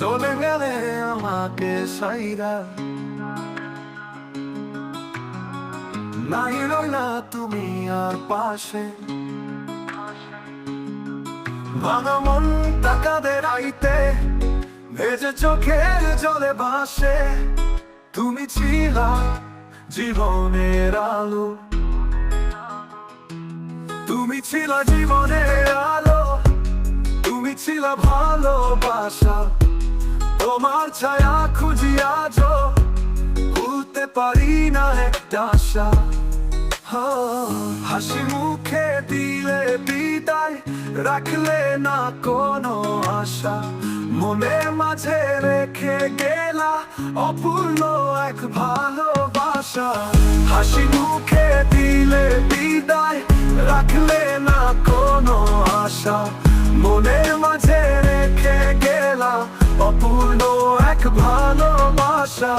চলে গেলে আমাকে সাইরা নাই রইলা তুমি আর পাশে ভাঙা মন টাকাদের আইতে ভেজে চোখের জলে ভাসে তুমি ছিলা জীবনের আলো তুমি ছিলা জীবনের আলো তুমি ছিলা ভালোবাসা ছায়া খুঁজি আজও ভুলতে পারি না একটা আশা। হাসি মুখে দিলে বিদায় রাখলে না কোনো আশা। মনের মাঝে রেখে গেলা অপূর্ণ এক ভালোবাসা। হাসি মুখে দিলে বিদায় রাখলে না কোনো আশা। মনের মাঝে রেখে গেলা অপূর্ণ, এক ভালোবাসা।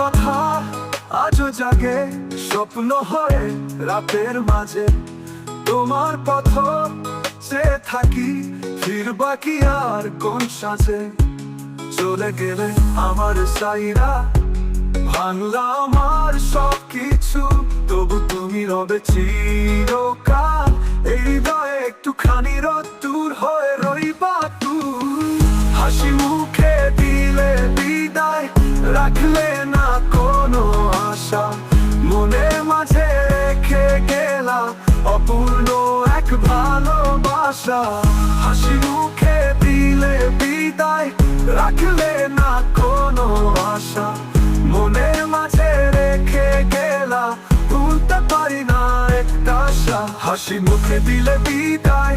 কথা আজও জাগে, স্বপ্ন হয়ে রাতের মাঝে। তোমার পথ সে থাকি, ফিরবা কি আর কোন সাজে? চলে গেলে আমার সাইরা ভাঙলা আমার সব কিছু তবু তুমি রবে চিরকাল। এই হৃদয়ে একটুখানি রোদ্দুর হয়ে রইবা তুই। হাসি মুখে দিলে বিদায়, রাখলে না কোনো আশা। মনের মাঝে রেখে গেলা অপূর্ণ এক ভালোবাসা। হাসি মুখে হাসি মুখে দিলে বিদায়।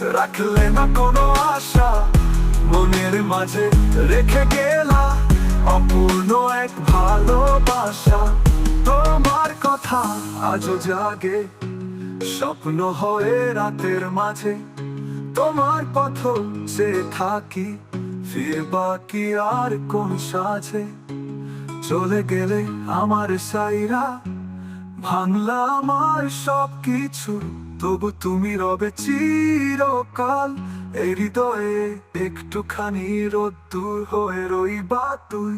রাখলে না কোনো আশা। মনের মাঝে রেখে গেলা। অপূর্ণ এক ভালোবাসা। তোমার কথা আজও জাগে। স্বপ্ন হয়ে রাতের মাঝে। তোমার পথ সে থাকি। ফিরবা কি আর কোন সাজে। চলে গেলে আমার সাইরা। ভাঙলা আমার সব কিছু তবু তুমি রবে চিরকাল। এই হৃদয়ে একটুখানি রোদ্দুর হয়ে রইবা তুই।